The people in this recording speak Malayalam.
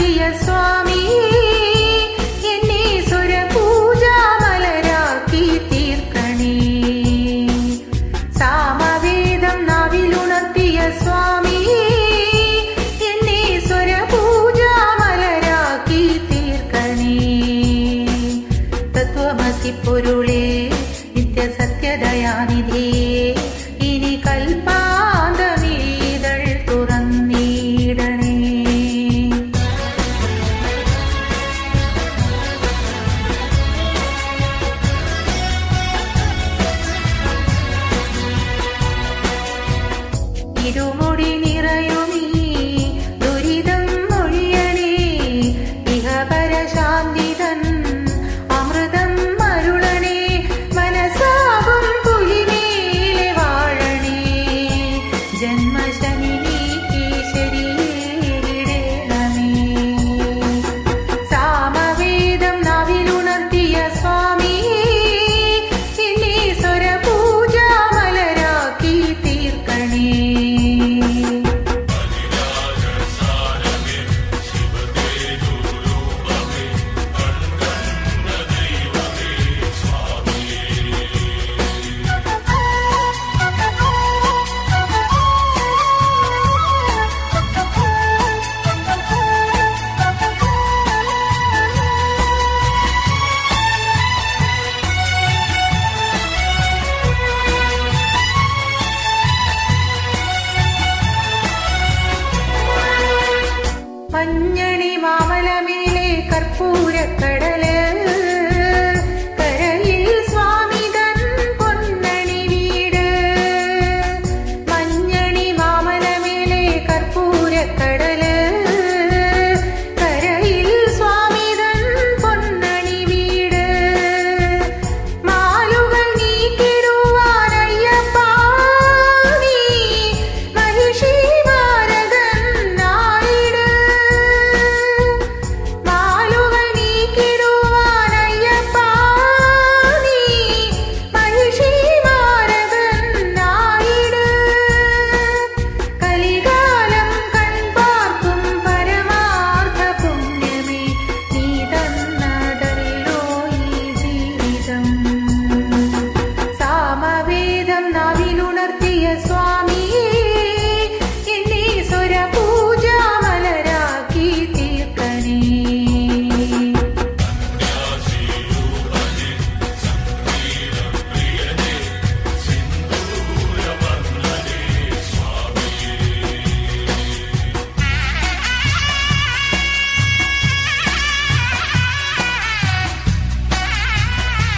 നടത്തിയ സ്വാമി എന്നെ സുരപൂജ മലരാക്കി തീർക്കണേ. സാമവേദം നാവിലുണർത്തിയ സ്വാമി എന്നെ സുരപൂജ മലരാക്കി തീർക്കണേ. തത്വമസി പൊരുളേ നിത്യസത്യദയാനിധിയേ 緑に கற்பூர கடலே